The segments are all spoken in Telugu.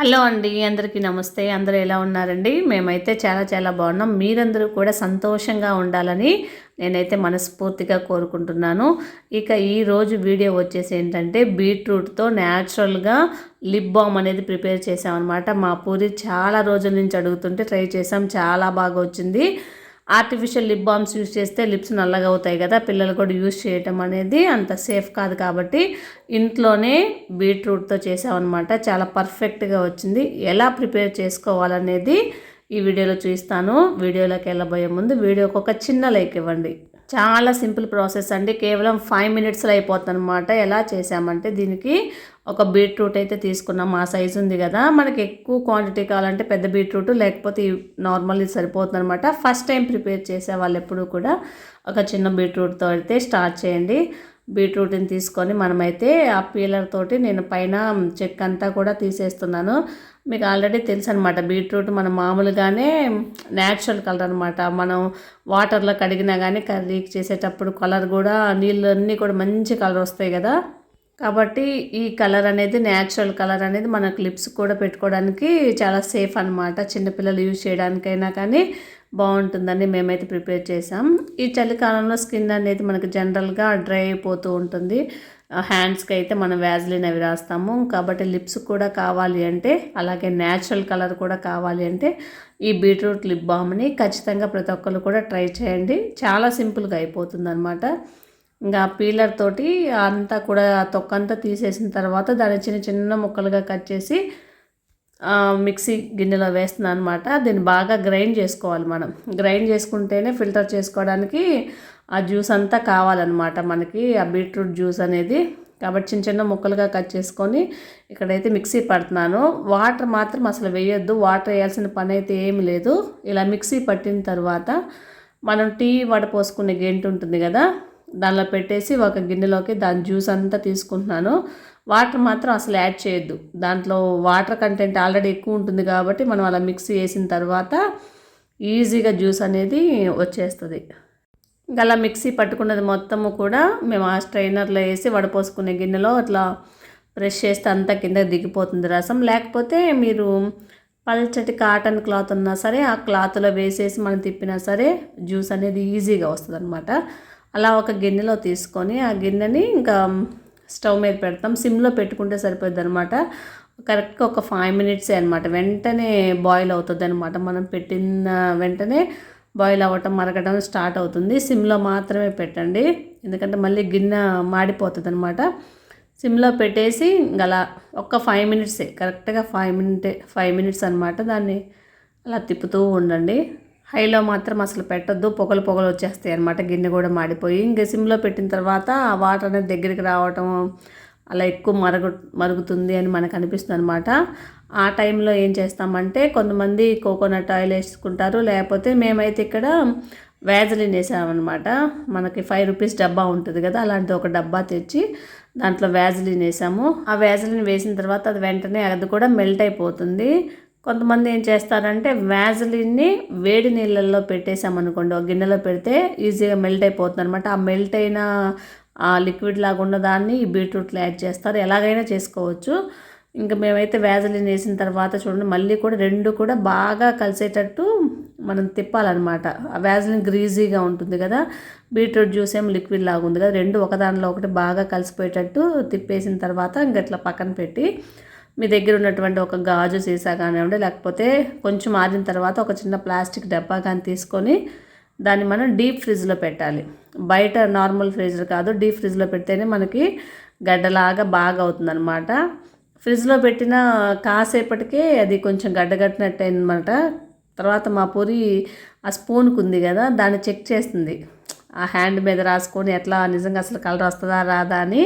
హలో అండి అందరికీ నమస్తే. అందరూ ఎలా ఉన్నారండి? మేమైతే చాలా చాలా బాగున్నాం. మీరందరూ కూడా సంతోషంగా ఉండాలని నేనైతే మనస్ఫూర్తిగా కోరుకుంటున్నాను. ఇక ఈరోజు వీడియో వచ్చేసి ఏంటంటే బీట్రూట్తో న్యాచురల్గా లిప్ బామ్ అనేది ప్రిపేర్ చేసామన్నమాట మా పూరి చాలా రోజుల నుంచి అడుగుతుంటే ట్రై చేసాం చాలా బాగా వచ్చింది. ఆర్టిఫిషియల్ లిప్ బామ్స్ యూస్ చేస్తే లిప్స్ నల్లగా అవుతాయి కదా పిల్లలు కూడా యూస్ చేయటం అనేది అంత సేఫ్ కాదు కాబట్టి ఇంట్లోనే బీట్రూట్తో చేసామన్నమాట. చాలా పర్ఫెక్ట్గా వచ్చింది. ఎలా ప్రిపేర్ చేసుకోవాలనేది ఈ వీడియోలో చూపిస్తాను. వీడియోలోకి వెళ్ళబోయే ముందు వీడియోకి ఒక చిన్న లైక్ ఇవ్వండి. చాలా సింపుల్ ప్రాసెస్ అండి. కేవలం ఫైవ్ మినిట్స్లో అయిపోతుంది అనమాట ఎలా చేసామంటే దీనికి ఒక బీట్రూట్ అయితే తీసుకున్నాం. మా సైజు ఉంది కదా. మనకి ఎక్కువ క్వాంటిటీ కావాలంటే పెద్ద బీట్రూట్ లేకపోతే నార్మల్ సరిపోతుంది అనమాట ఫస్ట్ టైం ప్రిపేర్ చేసే వాళ్ళు ఎప్పుడూ కూడా ఒక చిన్న బీట్రూట్తో అయితే స్టార్ట్ చేయండి. బీట్రూట్ని తీసుకొని మనమైతే ఆ పీలర్ తోటి నేను పైన చెక్ అంతా కూడా తీసేస్తున్నాను. మీకు ఆల్రెడీ తెలుసు అనమాట బీట్రూట్ మనం మామూలుగానే న్యాచురల్ కలర్ అనమాట మనం వాటర్లో కడిగినా కానీ కర్రీ చేసేటప్పుడు కలర్ కూడా నీళ్ళు అన్నీ కూడా మంచి కలర్ వస్తాయి కదా. కాబట్టి ఈ కలర్ అనేది న్యాచురల్ కలర్ అనేది మనకు లిప్స్ కూడా పెట్టుకోవడానికి చాలా సేఫ్ అనమాట చిన్నపిల్లలు యూజ్ చేయడానికైనా కానీ బాగుంటుందని మేమైతే ప్రిపేర్ చేసాం ఈ చలికాలంలో స్కిన్ అనేది మనకు జనరల్గా డ్రై అయిపోతూ ఉంటుంది. హ్యాండ్స్కి అయితే మనం వ్యాజ్లిన్ అవి రాస్తాము. కాబట్టి లిప్స్ కూడా కావాలి అంటే అలాగే న్యాచురల్ కలర్ కూడా కావాలి అంటే ఈ బీట్రూట్ లిప్ బామ్ని ఖచ్చితంగా ప్రతి ఒక్కరు కూడా ట్రై చేయండి. చాలా సింపుల్గా అయిపోతుంది అనమాట ఇంకా పీలర్ తోటి అంతా కూడా తొక్కంతా తీసేసిన తర్వాత దాన్ని చిన్న చిన్న ముక్కలుగా కట్ చేసి మిక్సీ గిన్నెలో వేస్తున్నాను అనమాట దీన్ని బాగా గ్రైండ్ చేసుకోవాలి మనం. గ్రైండ్ చేసుకుంటేనే ఫిల్టర్ చేసుకోవడానికి ఆ జ్యూస్ అంతా కావాలన్నమాట మనకి ఆ బీట్రూట్ జ్యూస్ అనేది. కాబట్టి చిన్న చిన్న ముక్కలుగా కట్ చేసుకొని ఇక్కడైతే మిక్సీ పడుతున్నాను. వాటర్ మాత్రం అసలు వేయొద్దు. వాటర్ వేయాల్సిన పని అయితే ఏమి లేదు. ఇలా మిక్సీ పట్టిన తర్వాత మనం టీ వడపోసుకునే గెంటు ఉంటుంది కదా దానిలో పెట్టేసి ఒక గిన్నెలోకి దాని జ్యూస్ అంతా తీసుకుంటున్నాను. వాటర్ మాత్రం అసలు యాడ్ చేయొద్దు. దాంట్లో వాటర్ కంటెంట్ ఆల్రెడీ ఎక్కువ ఉంటుంది కాబట్టి మనం అలా మిక్స్ చేసిన తర్వాత ఈజీగా జ్యూస్ అనేది వచ్చేస్తుంది. ఇంకా అలా మిక్సీ పట్టుకున్నది మొత్తము కూడా మేము ఆ స్ట్రైనర్లో వేసి వడపోసుకునే గిన్నెలో అట్లా ప్రెష్ చేస్తే అంతా కింద దిగిపోతుంది రసం. లేకపోతే మీరు పల్చటి కాటన్ క్లాత్ ఉన్నా సరే ఆ క్లాత్లో వేసేసి మనం తిప్పినా సరే జ్యూస్ అనేది ఈజీగా వస్తుంది అనమాట అలా ఒక గిన్నెలో తీసుకొని ఆ గిన్నెని ఇంకా స్టవ్ మీద పెడతాం. సిమ్లో పెట్టుకుంటే సరిపోద్ది అనమాట కరెక్ట్గా ఒక ఫైవ్ మినిట్సే అనమాట వెంటనే బాయిల్ అవుతుంది అనమాట మనం పెట్టిన వెంటనే బాయిల్ అవ్వటం మరగడం స్టార్ట్ అవుతుంది. సిమ్లో మాత్రమే పెట్టండి. ఎందుకంటే మళ్ళీ గిన్నె మాడిపోతుంది అనమాట సిమ్లో పెట్టేసి అలా ఒక్క ఫైవ్ మినిట్సే. కరెక్ట్గా ఫైవ్ మినిట్ ఫైవ్ మినిట్స్ అనమాట దాన్ని అలా తిప్పుతూ ఉండండి. హైలో మాత్రం అసలు పెట్టద్దు. పొగలు పొగలు వచ్చేస్తాయి అనమాట గిన్నె కూడా మాడిపోయి ఇంకా సిమ్లో పెట్టిన తర్వాత ఆ వాటర్ అనేది దగ్గరికి రావటం అలా ఎక్కువ మరుగు మరుగుతుంది అని మనకు అనిపిస్తుంది అనమాట ఆ టైంలో ఏం చేస్తామంటే కొంతమంది కోకోనట్ ఆయిల్ వేసుకుంటారు. లేకపోతే మేమైతే ఇక్కడ వ్యాజలిన్ వేసామన్నమాట. మనకి ఫైవ్ రూపీస్ డబ్బా ఉంటుంది కదా అలాంటి ఒక డబ్బా తెచ్చి దాంట్లో వ్యాజలిన్ వేసాము. ఆ వ్యాజలిన్ వేసిన తర్వాత అది వెంటనే అది కూడా మెల్ట్ అయిపోతుంది. కొంతమంది ఏం చేస్తారంటే వ్యాజలిన్ని వేడి నీళ్ళల్లో పెట్టేసామనుకోండి ఒక గిన్నెలో పెడితే ఈజీగా మెల్ట్ అయిపోతుంది అనమాట ఆ మెల్ట్ అయిన ఆ లిక్విడ్ లాగా ఉన్న దాన్ని ఈ బీట్రూట్లో యాడ్ చేస్తారు. ఎలాగైనా చేసుకోవచ్చు. ఇంకా మేమైతే వ్యాజలిన్ వేసిన తర్వాత చూడండి మళ్ళీ కూడా రెండు కూడా బాగా కలిసేటట్టు మనం తిప్పాలన్నమాట. ఆ వ్యాజలిన్ గ్రీజీగా ఉంటుంది కదా బీట్రూట్ జ్యూస్ ఏం లిక్విడ్ లాగా ఉంది కదా రెండు ఒకదానిలో ఒకటి బాగా కలిసిపోయేటట్టు తిప్పేసిన తర్వాత ఇంకట్లా పక్కన పెట్టి మీ దగ్గర ఉన్నటువంటి ఒక గాజు సీసా కానివ్వండి లేకపోతే కొంచెం ఆరిన తర్వాత ఒక చిన్న ప్లాస్టిక్ డబ్బా కానీ తీసుకొని దాన్ని మనం డీప్ ఫ్రిడ్జ్లో పెట్టాలి. బయట నార్మల్ ఫ్రిడ్జ్ కాదు డీప్ ఫ్రిడ్జ్లో పెడితేనే మనకి గడ్డలాగా బాగా అవుతుందన్నమాట. ఫ్రిడ్జ్లో పెట్టిన కాసేపటికే అది కొంచెం గడ్డగట్టినట్టు అనమాట తర్వాత మా పూరి ఆ స్పూన్కి ఉంది కదా దాన్ని చెక్ చేస్తుంది. ఆ హ్యాండ్ మీద రాసుకొని ఎట్లా నిజంగా అసలు కలర్ వస్తుందా రాదా అని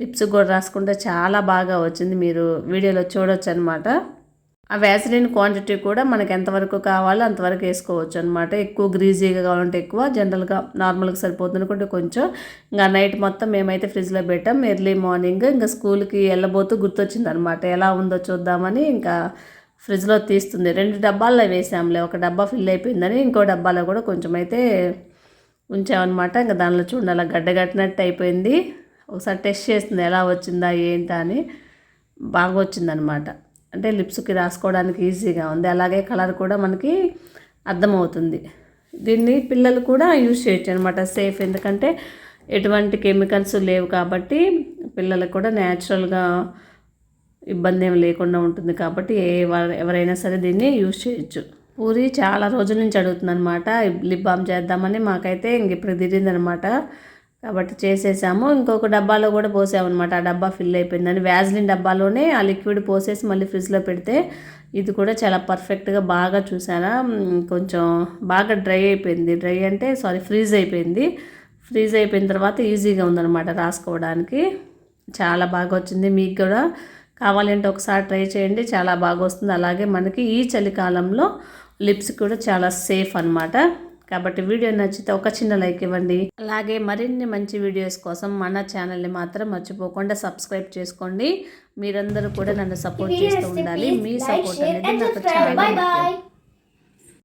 లిప్స్ కూడా రాసుకుంటే చాలా బాగా వచ్చింది. మీరు వీడియోలో చూడొచ్చు అనమాట ఆ వ్యాసలిన్ క్వాంటిటీ కూడా మనకి ఎంతవరకు కావాలో అంతవరకు వేసుకోవచ్చు అనమాట. ఎక్కువ గ్రీజీగా కావాలంటే ఎక్కువ జనరల్గా నార్మల్గా సరిపోతుంది అనుకుంటే కొంచెం. ఇంకా నైట్ మొత్తం మేమైతే ఫ్రిడ్జ్లో పెట్టాం. ఎర్లీ మార్నింగ్ ఇంకా స్కూల్కి వెళ్ళబోతూ గుర్తొచ్చింది అనమాట ఎలా ఉందో చూద్దామని ఇంకా ఫ్రిడ్జ్లో తీస్తుంది. రెండు డబ్బాల్లో వేసాంలే. ఒక డబ్బా ఫిల్ అయిపోయిందని ఇంకో డబ్బాలో కూడా కొంచెం అయితే ఉంచామన్నమాట. ఇంకా దానిలో చూడండి అలా గడ్డగట్టినట్టు అయిపోయింది. ఒకసారి టెస్ట్ చేస్తుంది ఎలా వచ్చిందా ఏంటా అని. బాగా వచ్చిందనమాట అంటే లిప్స్కి రాసుకోవడానికి ఈజీగా ఉంది. అలాగే కలర్ కూడా మనకి అర్థమవుతుంది. దీన్ని పిల్లలు కూడా యూజ్ చేయొచ్చు అనమాట సేఫ్. ఎందుకంటే ఎటువంటి కెమికల్స్ లేవు కాబట్టి పిల్లలకు కూడా న్యాచురల్గా ఇబ్బంది ఏం లేకుండా ఉంటుంది కాబట్టి ఏ ఎవరైనా సరే దీన్ని యూజ్ చేయొచ్చు. పూరి చాలా రోజుల నుంచి అడుగుతుందనమాట లిప్ బామ్ చేద్దామని మాకైతే ఇంక ఇప్పుడు తిరిగిందనమాట కాబట్టి చేసేసాము. ఇంకొక డబ్బాలో కూడా పోసామన్నమాట. ఆ డబ్బా ఫిల్ అయిపోయిందని. వ్యాజ్లిన్ డబ్బాలోనే ఆ లిక్విడ్ పోసేసి మళ్ళీ ఫ్రిడ్జ్లో పెడితే ఇది కూడా చాలా పర్ఫెక్ట్గా బాగా చూసారా? కొంచెం బాగా డ్రై అయిపోయింది. డ్రై అంటే సారీ ఫ్రీజ్ అయిపోయింది. ఫ్రీజ్ అయిపోయిన తర్వాత ఈజీగా ఉందన్నమాట రాసుకోవడానికి. చాలా బాగా వచ్చింది. మీకు కూడా కావాలంటే ఒకసారి ట్రై చేయండి. చాలా బాగా వస్తుంది. అలాగే మనకి ఈ చలికాలంలో లిప్స్ కూడా చాలా సేఫ్ అన్నమాట. కాబట్టి వీడియో నచ్చితే ఒక చిన్న లైక్ ఇవ్వండి. అలాగే మరిన్ని మంచి వీడియోస్ కోసం మన ఛానల్ని మాత్రం మర్చిపోకుండా సబ్స్క్రైబ్ చేసుకోండి. మీరందరూ కూడా నన్ను సపోర్ట్ చేస్తూ ఉండాలి. మీ సపోర్ట్ అనేది నాకు. చాలా.